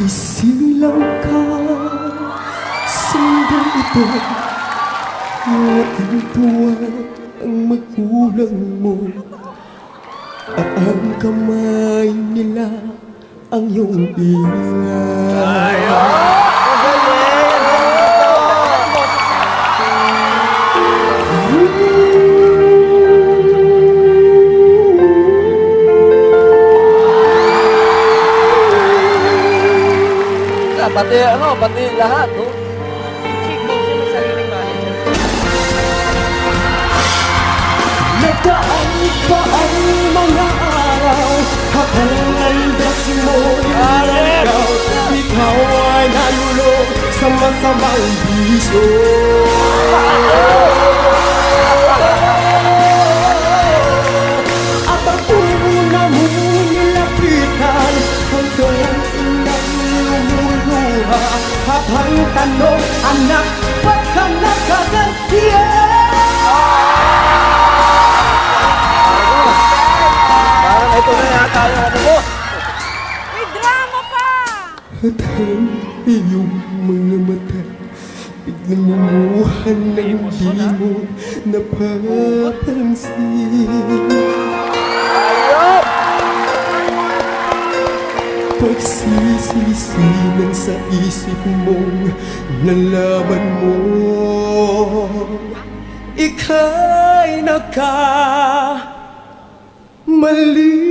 Isilang ka Sandang ito Natutuwa ang magulang mo. At ang kamay nila ang iyong ingay Ah, Pati ano, pati lahat, no? Nagdaan pa ang mga araw Habang landas mo ikaw Ikaw ay nalulong sa masamang bisyo Habang tanong, anak, ba't ka nakagantiyan? Parang ito na yata yung ano mo. May drama pa! At ang iyong mga mata Biglang lumuhan na hindi mo napapansin Pagsisisinan sa isip mong nalaman mo. Ika'y naka mali